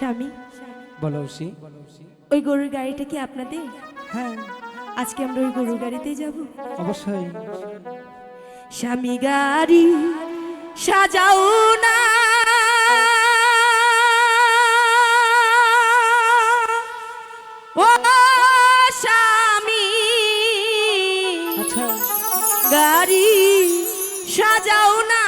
স্বামী? বলো সি ওই গরুর গাড়িটা কি আপনাদের? হ্যাঁ। আজকে আমরা ওই গরুর গাড়িতে যাব। অবশ্যই। স্বামী গাড়ি সাজাও না। ও স্বামী আচ্ছা। গাড়ি সাজাও না।